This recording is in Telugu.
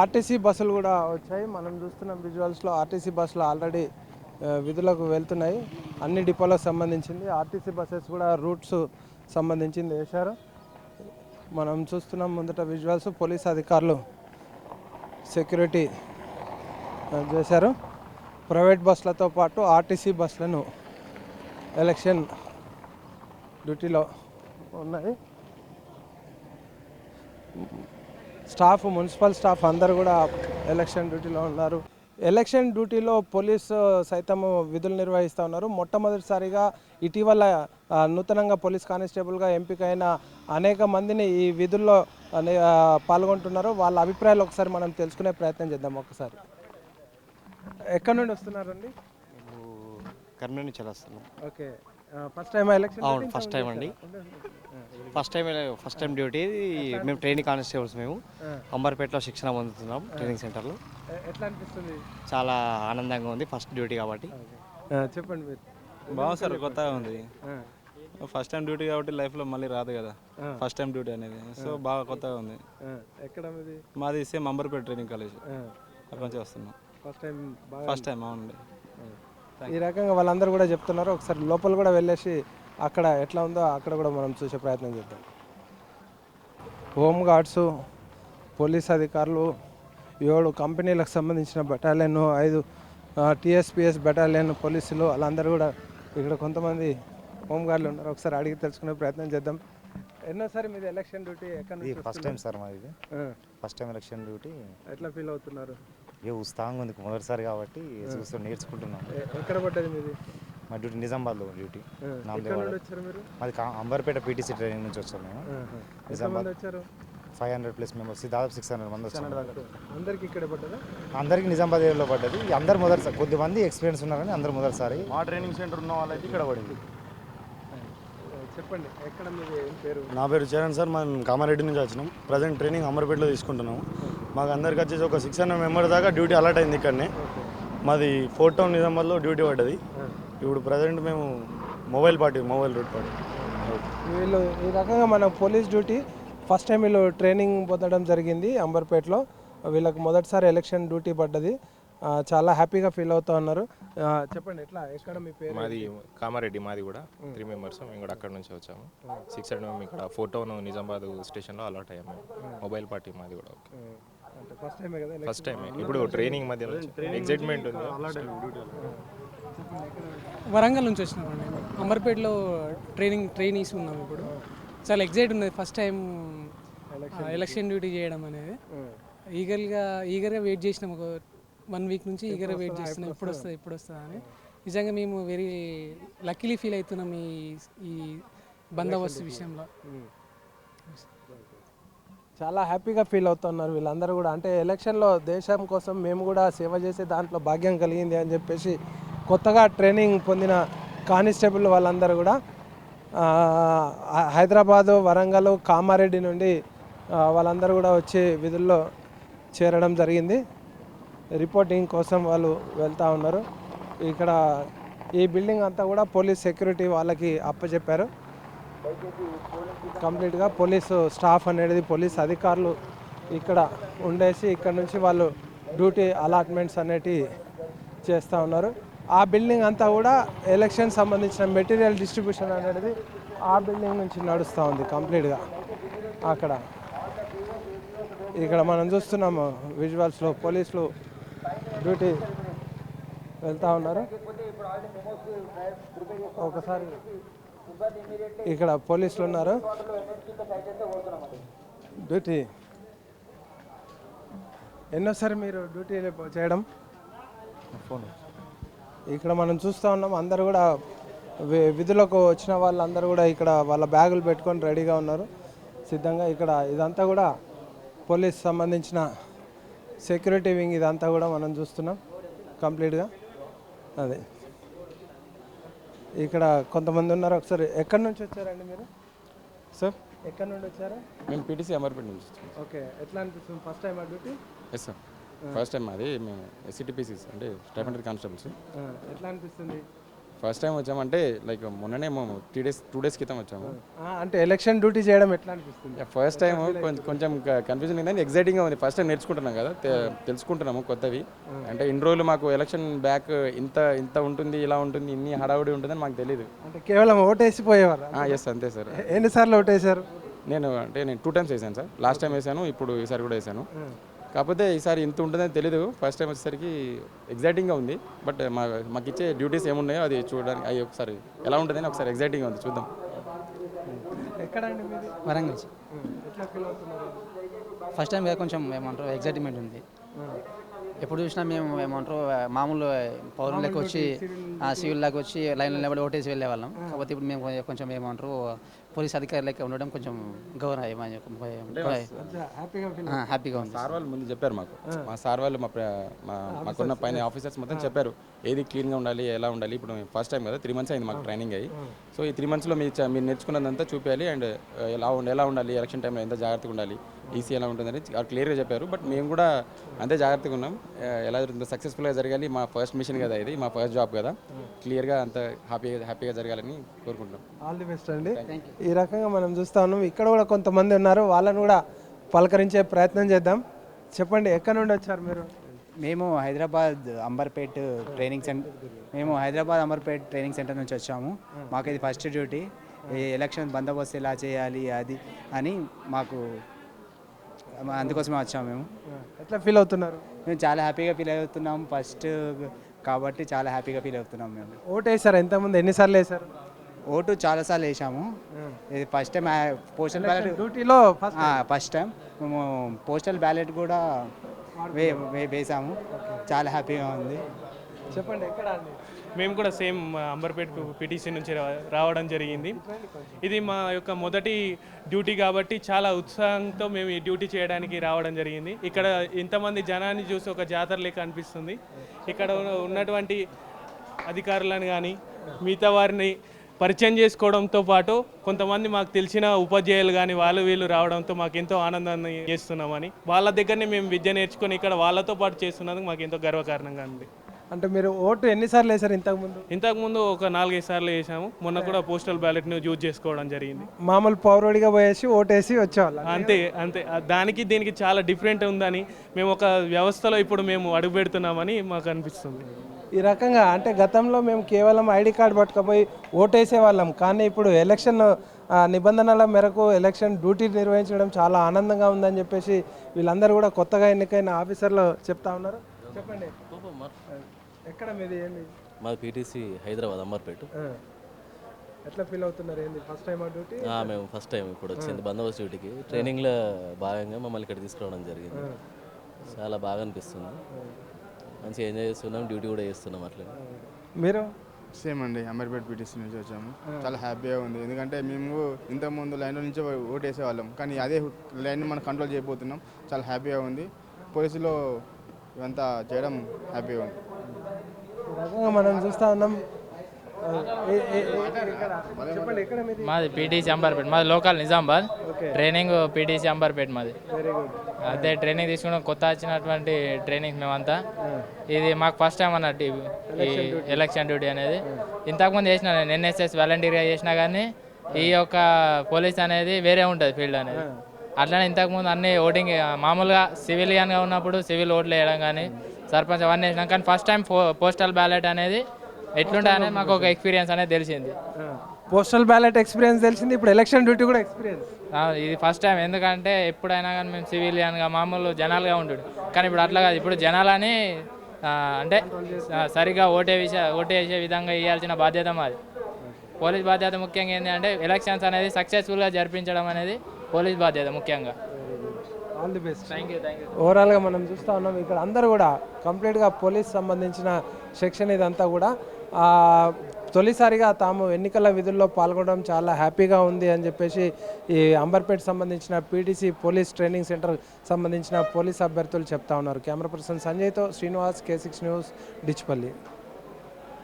ఆర్టీసీ బస్సులు కూడా వచ్చాయి. మనం చూస్తున్న విజువల్స్లో ఆర్టీసీ బస్సులు ఆల్రెడీ విధులకు వెళ్తున్నాయి. అన్ని డిపోలకు సంబంధించింది. ఆర్టీసీ బస్సెస్ కూడా రూట్స్ సంబంధించింది వేశారు. మనం చూస్తున్నాం ముందట విజువల్స్ పోలీస్ అధికారులు సెక్యూరిటీ చేశారు. ప్రైవేట్ బస్సులతో పాటు ఆర్టీసీ బస్సులను ఎలక్షన్ డ్యూటీలో ఉన్నాయి. స్టాఫ్ మున్సిపల్ స్టాఫ్ అందరు కూడా ఎలక్షన్ డ్యూటీలో ఉన్నారు. ఎలక్షన్ డ్యూటీలో పోలీసు సైతం విధులు నిర్వహిస్తూ ఉన్నారు. మొట్టమొదటిసారిగా ఇటీవల నూతనంగా పోలీస్ కానిస్టేబుల్గా ఎంపికైన అనేక మందిని ఈ విధుల్లో పాల్గొంటున్నారు. వాళ్ళ అభిప్రాయాలు ఒకసారి మనం తెలుసుకునే ప్రయత్నం చేద్దాం ఒకసారి. ఎక్కడి నుండి వస్తున్నారండి? కర్నూలు నుంచి ఓకే. ఫస్ట్ టైం ఎలక్షన్ అవును ఫస్ట్ టైం అండి. First time first time duty. మేము ట్రైనింగ్ కానిస్టేబుల్స్ మేము. అంబర్పేటలో శిక్షణ పొందుతున్నాం ట్రైనింగ్ సెంటర్లో. ఎట్లా అనిపిస్తుంది? చాలా ఆనందంగా ఉంది ఫస్ట్ డ్యూటీ కాబట్టి. చెప్పండి మీరు. బాగుంది సార్ కొత్తగా ఉంది. ఫస్ట్ టైం డ్యూటీ కాబట్టి లైఫ్లో మళ్ళీ రాదు కదా. ఫస్ట్ టైం డ్యూటీ అనేది. సో బాగా కొత్తగా ఉంది. ఎక్కడ మీది? మాది సేమ్ అంబర్పేట ట్రైనింగ్ కాలేజ్. అక్కడ నుంచి వస్తున్నాం. ఫస్ట్ టైం బాగా ఫస్ట్ టైం అవునండి. ఈ రకంగా వాళ్ళందరూ కూడా చెప్తున్నారు. ఒకసారి లోపల కూడా వెళ్ళేసి అక్కడ ఎట్లా ఉందో అక్కడ కూడా మనం చూసే ప్రయత్నం చేద్దాం. హోమ్ గార్డ్స్ పోలీస్ అధికారులు ఏడు కంపెనీలకు సంబంధించిన బెటాలియన్ ఐదు టీఎస్పిఎస్ బెటాలియన్ పోలీసులు వాళ్ళందరూ కూడా ఇక్కడ కొంతమంది హోమ్ గార్డులు ఉన్నారు. ఒకసారి అడిగి తెలుసుకునే ప్రయత్నం చేద్దాం. ఎన్నోసారి మీది ఎలక్షన్ డ్యూటీ ఎక్కడ ఫస్ట్ టైం సార్ మాది ఫస్ట్ టైం ఎలక్షన్ డ్యూటీ ఎట్లా ఫీల్ అవుతున్నారు? ఏ ఉత్సాహంగా ఉంది. మొదటిసారి కాబట్టి చూస్తూ నేర్చుకుంటున్నాం. ఎక్కడ పడ్డది మీది? మా డ్యూటీ నిజామాబాద్లో డ్యూటీ. నామదేవాడ వచ్చారు మాది అంబర్పేట పీటీసీ ట్రైనింగ్ నుంచి వచ్చాం మేము. నిజామాబాద్. వచ్చారు? ఫైవ్ హండ్రెడ్ ప్లస్ మెంబర్స్ దాదాపు సిక్స్ హండ్రెడ్ మంది వచ్చాం. అందరికి ఇక్కడ పడ్డదా? అందరికీ నిజామాబాద్ ఏరియాలో పడ్డది. ఈ అందరు మొదటిసారి కొద్దిమంది ఎక్స్పీరియన్స్ ఉన్నారని అందరు మొదటిసారి. మా ట్రైనింగ్ సెంటర్ ఉన్న వాళ్ళైతే ఇక్కడ పడింది. చెప్పండి ఎక్కడ పేరు? నా పేరు చరణ్ సార్ మనం కామారెడ్డి నుంచి వచ్చినాం. ప్రజెంట్ ట్రైనింగ్ అమర్పేటలో తీసుకుంటున్నాము మాకు అందరికి వచ్చేసి ఒక సిక్స్ హండ్రెడ్ మెంబర్ దాకా డ్యూటీ అలర్ట్ అయింది ఇక్కడనే. మాది ఫోర్ టౌన్ నిజామాబాద్లో డ్యూటీ పడ్డది. ఇప్పుడు ప్రజెంట్ మేము mobile party mobile route party వీళ్ళు ఈ రకంగా మన పోలీస్ డ్యూటీ ఫస్ట్ టైం వీళ్ళు ట్రైనింగ్ పొందడం జరిగింది అంబర్పేటలో. వీళ్ళకి మొదటిసారి ఎలక్షన్ డ్యూటీ పడ్డది. చాలా హ్యాపీగా ఫీల్ అవుతా ఉన్నారు. చెప్పండి ఎట్లా? ఎక్కడ మీ పేరు? మాది కామారెడ్డి మాది కూడా త్రీ మెంబర్స్ మేము కూడా అక్కడ నుంచి వచ్చాము. సిక్స్ అండ్ మేము ఇక్కడ ఫోర్ టౌన్ నిజామాబాద్ స్టేషన్లో అలర్ట్ అయ్యాము మొబైల్ పార్టీ మాది కూడా అంటే ఫస్ట్ టైమే కదా ఫస్ట్ టైం ఇప్పుడు ట్రైనింగ్ మధ్యలో ఎగ్జైట్మెంట్ ఉంది. వరంగల్ నుంచి వచ్చినామండి అంబర్పేటలో ట్రైనింగ్ ట్రైనీస్ ఉన్నాం ఇప్పుడు. చాలా ఎగ్జైట్ ఉన్నది ఫస్ట్ టైం ఎలక్షన్ డ్యూటీ చేయడం అనేది. ఈగర్గా ఈగర్గా వెయిట్ చేసినాం ఒక వన్ వీక్ నుంచి ఈగర్గా వెయిట్ చేస్తున్నాం ఎప్పుడు వస్తుంది ఎప్పుడు వస్తుందా అని. నిజంగా మేము వెరీ లక్కీలీ ఫీల్ అవుతున్నాం ఈ ఈ బందోబస్తు విషయంలో. చాలా హ్యాపీగా ఫీల్ అవుతున్నారు వీళ్ళందరూ కూడా. అంటే ఎలక్షన్లో దేశం కోసం మేము కూడా సేవ చేసే దాంట్లో భాగ్యం కలిగింది అని చెప్పేసి కొత్తగా ట్రైనింగ్ పొందిన కానిస్టేబుల్ వాళ్ళందరూ కూడా హైదరాబాదు వరంగల్ కామారెడ్డి నుండి వాళ్ళందరూ కూడా వచ్చి విధుల్లో చేరడం జరిగింది. రిపోర్టింగ్ కోసం వాళ్ళు వెళ్తూ ఉన్నారు. ఇక్కడ ఈ బిల్డింగ్ అంతా కూడా పోలీస్ సెక్యూరిటీ వాళ్ళకి అప్పచెప్పారు. కంప్లీట్గా పోలీసు స్టాఫ్ అనేది పోలీస్ అధికారులు ఇక్కడ ఉండేసి ఇక్కడ నుంచి వాళ్ళు డ్యూటీ అలాట్మెంట్స్ అనేటివి చేస్తూ ఉన్నారు. ఆ బిల్డింగ్ అంతా కూడా ఎలక్షన్ సంబంధించిన మెటీరియల్ డిస్ట్రిబ్యూషన్ అనేది ఆ బిల్డింగ్ నుంచి నడుస్తూ ఉంది కంప్లీట్గా అక్కడ. ఇక్కడ మనం చూస్తున్నాము విజువల్స్లో పోలీసులు డ్యూటీ వెళ్తూ ఉన్నారు. ఒకసారి ఇక్కడ పోలీసులు ఉన్నారు. డ్యూటీ. ఎన్నోసారి మీరు డ్యూటీ చేయడం? ఫోన్. ఇక్కడ మనం చూస్తూ ఉన్నాం అందరు కూడా విధులకు వచ్చిన వాళ్ళందరూ కూడా ఇక్కడ వాళ్ళ బ్యాగులు పెట్టుకొని రెడీగా ఉన్నారు. సిద్ధంగా ఇక్కడ ఇదంతా కూడా పోలీస్ సంబంధించిన సెక్యూరిటీ వింగ్ ఇదంతా కూడా మనం చూస్తున్నాం కంప్లీట్గా. అదే. ఇక్కడ కొంతమంది ఉన్నారు. ఒకసారి ఎక్కడి నుంచి వచ్చారండి మీరు? సార్ ఎక్కడి నుండి వచ్చారు? మేము పీటీసీ అమర్పేట నుంచి ఓకే ఎట్లా అనిపిస్తుంది? First time duty? Yes sir first time అది మేము ఎస్సిటిపిసి అంటే స్టైఫెండరీ కానిస్టేబుల్స్. ఎట్లా అనిపిస్తుంది? ఫస్ట్ టైం వచ్చామంటే లైక్ మొన్ననే మేము త్రీ డేస్ టూ డేస్ క్రితం వచ్చాము. అంటే ఎలక్షన్ డ్యూటీ చేయడం ఎట్లా అనిపిస్తుంది? ఫస్ట్ టైం కొంచెం కన్ఫ్యూజన్ ఏంటంటే ఎగ్జైటింగ్గా ఉంది. ఫస్ట్ టైం నేర్చుకుంటున్నాం కదా తెలుసుకుంటున్నాము కొత్తవి. అంటే ఇన్ని రోజులు మాకు ఎలక్షన్ బ్యాక్ ఇంత ఇంత ఉంటుంది ఇలా ఉంటుంది ఇన్ని హడావుడి ఉంటుందని మాకు తెలియదు అంటే కేవలం ఓటేసి పోయేవారు ఎస్ అంతే సార్. ఎన్నిసార్లు ఓటేశారు? నేను అంటే నేను టూ టైమ్స్ వేసాను సార్. లాస్ట్ టైం వేసాను ఇప్పుడు ఈసారి కూడా వేసాను. కాకపోతే ఈసారి ఇంత ఉంటుందని తెలీదు. ఫస్ట్ టైం వచ్చేసరికి ఎగ్జైటింగ్గా ఉంది. బట్ మా మాకు ఇచ్చే డ్యూటీస్ ఏమున్నాయో అది చూడడానికి అవి ఒకసారి ఎలా ఉంటుందని ఒకసారి ఎగ్జైటింగ్గా ఉంది. చూద్దాం. వరంగల్ ఫస్ట్ టైం కొంచెం ఏమంటారు ఎగ్జైట్మెంట్ ఉంది. ఎప్పుడు చూసినా మేము ఏమంటారు మామూలు పౌరులకు వచ్చి సివిల్ లాగా వచ్చి లైన్లో నిలబడి ఓటేసి వెళ్ళే వాళ్ళం కాకపోతే ఇప్పుడు మేము కొంచెం ఏమంటారు పోలీస్ అధికారులకి ఉండడం కొంచెం గౌరవం హ్యాపీగా ఉంది. సార్ వాళ్ళు ముందు చెప్పారు మాకు. మా సార్ వాళ్ళు మా మాకున్న పైన ఆఫీసర్స్ మొత్తం చెప్పారు. ఏది క్లీన్గా ఉండాలి ఎలా ఉండాలి? ఇప్పుడు ఫస్ట్ టైం కదా త్రీ మంత్స్ అయింది మాకు ట్రైనింగ్ అయ్యి. సో ఈ త్రీ మంత్స్లో మీరు మీరు నేర్చుకున్నదంతా చూపించాలి అండ్ ఎలా ఉండి ఎలా ఉండాలి? ఎలక్షన్ టైంలో ఎంత జాగ్రత్తగా ఉండాలి? ఈసీ ఎలా ఉంటుందని క్లియర్గా చెప్పారు. బట్ మేము కూడా అంతే జాగ్రత్తగా ఉన్నాం. ఎలా జరుగుతుందో సక్సెస్ఫుల్గా జరగాలి. మా ఫస్ట్ మిషన్ కదా ఇది మా ఫస్ట్ జాబ్ కదా. క్లియర్గా అంత హ్యాపీగా హ్యాపీగా జరగాలని కోరుకుంటున్నాం. ఆల్ ది బెస్ట్ అండి. ఈ రకంగా మనం చూస్తా ఉన్నాం. ఇక్కడ కూడా కొంతమంది ఉన్నారు. వాళ్ళని కూడా పలకరించే ప్రయత్నం చేద్దాం. చెప్పండి ఎక్కడ నుండి వచ్చారు మీరు? మేము హైదరాబాద్ అంబర్పేట్ ట్రైనింగ్ సెంటర్ మేము హైదరాబాద్ అంబర్పేట్ ట్రైనింగ్ సెంటర్ నుంచి వచ్చాము. మాకు ఇది ఫస్ట్ డ్యూటీ. ఈ ఎలక్షన్ బందోబస్తు ఎలా చేయాలి అది అని మాకు అందుకోసమే వచ్చాము మేము. ఎట్లా ఫీల్ అవుతున్నారు? మేము చాలా హ్యాపీగా ఫీల్ అవుతున్నాం. ఫస్ట్ కాబట్టి చాలా హ్యాపీగా ఫీల్ అవుతున్నాం మేము. ఓటు వేసారు ఎంతమంది ఎన్నిసార్లు వేసారు? ఓటు చాలాసార్లు వేసాము. ఇది ఫస్ట్ టైం పోస్టల్ బ్యాలెట్ డ్యూటీలో ఫస్ట్ టైం మేము పోస్టల్ బ్యాలెట్ కూడా వే వేసాము. చాలా హ్యాపీగా ఉంది. చెప్పండి ఎక్కడ మేము కూడా సేమ్ అంబర్పేట్ పిటిసి నుంచి రా- రావడం జరిగింది. ఇది మా యొక్క మొదటి డ్యూటీ కాబట్టి చాలా ఉత్సాహంతో మేము ఈ డ్యూటీ చేయడానికి రావడం జరిగింది. ఇక్కడ ఇంతమంది జనాన్ని చూసి ఒక జాతర లెక్క అనిపిస్తుంది. ఇక్కడ ఉన్నటువంటి అధికారులను కానీ మిగతా వారిని పరిచయం చేసుకోవడంతో పాటు కొంతమంది మాకు తెలిసిన ఉపాధ్యాయులు కానీ వాళ్ళు వీళ్ళు రావడంతో మాకు ఎంతో ఆనందాన్ని చేస్తున్నామని. వాళ్ళ దగ్గరనే మేము విద్య నేర్చుకొని ఇక్కడ వాళ్ళతో పాటు చేస్తున్నందుకు మాకు ఎంతో గర్వకారణంగా ఉంది. అంటే మీరు ఓటు ఎన్నిసార్లు వేసారు ఇంతకుముందు? ఇంతకుముందు ఒక నాలుగైదు సార్లు వేసాము మొన్న కూడా పోస్టల్ బ్యాలెట్ను యూజ్ చేసుకోవడం జరిగింది. మామూలు పౌరుడిగా పోయేసి ఓటేసి వచ్చేవాళ్ళం? అంతే అంతే. దానికి దీనికి చాలా డిఫరెంట్ ఉందని మేము ఒక వ్యవస్థలో ఇప్పుడు మేము అడుగు పెడుతున్నామని మాకు అనిపిస్తుంది. ఈ రకంగా అంటే గతంలో మేము కేవలం ఐడి కార్డు పట్టుకపోయి ఓటేసే వాళ్ళం. కానీ ఇప్పుడు ఎలక్షన్ నిబంధనల మేరకు ఎలక్షన్ డ్యూటీ నిర్వహించడం చాలా ఆనందంగా ఉందని చెప్పేసి వీళ్ళందరూ కూడా కొత్తగా ఎన్నికైన ఆఫీసర్లు చెప్తా ఉన్నారు. చెప్పండి. ఎక్కడ మీది? ఏంది? మాది పీటీసీ హైదరాబాద్ అమ్మర్పేట ఆ. ఎట్లా ఫీల్ అవుతున్నారు? ఏంది? ఫస్ట్ టైం ఆ డ్యూటీ? ఆ, మేము ఫస్ట్ టైం ఇప్పుడు వచ్చింది బందోబస్తు డ్యూటీకి. ట్రైనింగ్లో భాగంగా మమ్మల్ని ఇక్కడ తీసుకురావడం జరిగింది. చాలా బాగా అనిపిస్తుంది. మంచిగా ఎంజాయ్ చేస్తున్నాం డ్యూటీ కూడా చేస్తున్నాం అట్లా మీరు? సేమ్ అండి అమర్పేట్ పీటీసీ నుంచి వచ్చాము. చాలా హ్యాపీగా ఉంది. ఎందుకంటే మేము ఇంతకుముందు లైన్లో నుంచి ఓటు వేసేవాళ్ళం కానీ అదే లైన్ మనం కంట్రోల్ చేయబోతున్నాం. చాలా హ్యాపీగా ఉంది. పోలీసులో ఇవంతా చేయడం హ్యాపీగా ఉంది. రకంగా మనం చూస్తా ఉన్నాం మీది? పీటీసీ అంబర్పేట్ మాది local Nizamabad. Training PTC Amberpet మాది. వెరీ గుడ్ అదే ట్రైనింగ్ తీసుకున్న కొత్త వచ్చినటువంటి ట్రైనింగ్ మేమంతా. ఇది మాకు ఫస్ట్ టైం అన్నట్టు ఈ- ఈ ఎలక్షన్ డ్యూటీ అనేది. ఇంతకుముందు చేసిన నేను ఎన్ఎస్ఎస్ వాలంటీర్గా చేసినా కానీ ఈ యొక్క పోలీస్ అనేది వేరే ఉంటుంది ఫీల్డ్ అనేది. అట్లనే ఇంతకుముందు అన్ని ఓటింగ్ మామూలుగా సివిలియన్గా ఉన్నప్పుడు సివిల్ ఓట్లు వేయడం కానీ సర్పంచ్ అవన్నీ వేసినాం కానీ ఫస్ట్ టైం పోస్టల్ బ్యాలెట్ అనేది ఎట్లుంటుంది అనేది మాకు ఒక ఎక్స్పీరియన్స్ అనేది తెలిసింది. పోస్టల్ బ్యాలెట్ ఎక్స్పీరియన్స్ తెలిసింది ఇప్పుడు ఎలక్షన్ డ్యూటీ కూడా ఎక్స్పీరియన్స్ ఇది ఫస్ట్ టైం ఎందుకంటే ఎప్పుడైనా కానీ మేము సివిలియన్గా మామూలు జనాలుగా ఉంటుండు. కానీ ఇప్పుడు అట్లా కాదు ఇప్పుడు జనాలని అంటే ఆ, సరిగా ఓటే విషయ ఓటే వేసే విధంగా ఇవ్వాల్సిన బాధ్యత మాది. పోలీస్ బాధ్యత ముఖ్యంగా ఏంటి అంటే ఎలక్షన్స్ అనేది సక్సెస్ఫుల్గా జరిపించడం అనేది పోలీస్ బాధ్యత ముఖ్యంగా. All the best thank you thank you ఓవరాల్గా మనం చూస్తూ ఉన్నాం ఇక్కడ అందరూ కూడా కంప్లీట్గా పోలీస్ సంబంధించిన సెక్షన్ ఇదంతా కూడా తొలిసారిగా తాము ఎన్నికల విధుల్లో పాల్గొనడం చాలా హ్యాపీగా ఉంది అని చెప్పేసి ఈ అంబర్పేట్ సంబంధించిన పీటీసీ పోలీస్ ట్రైనింగ్ సెంటర్ సంబంధించిన పోలీస్ అభ్యర్థులు చెప్తా ఉన్నారు. Camera person సంజయ్తో Srinivas K six news Dichpally.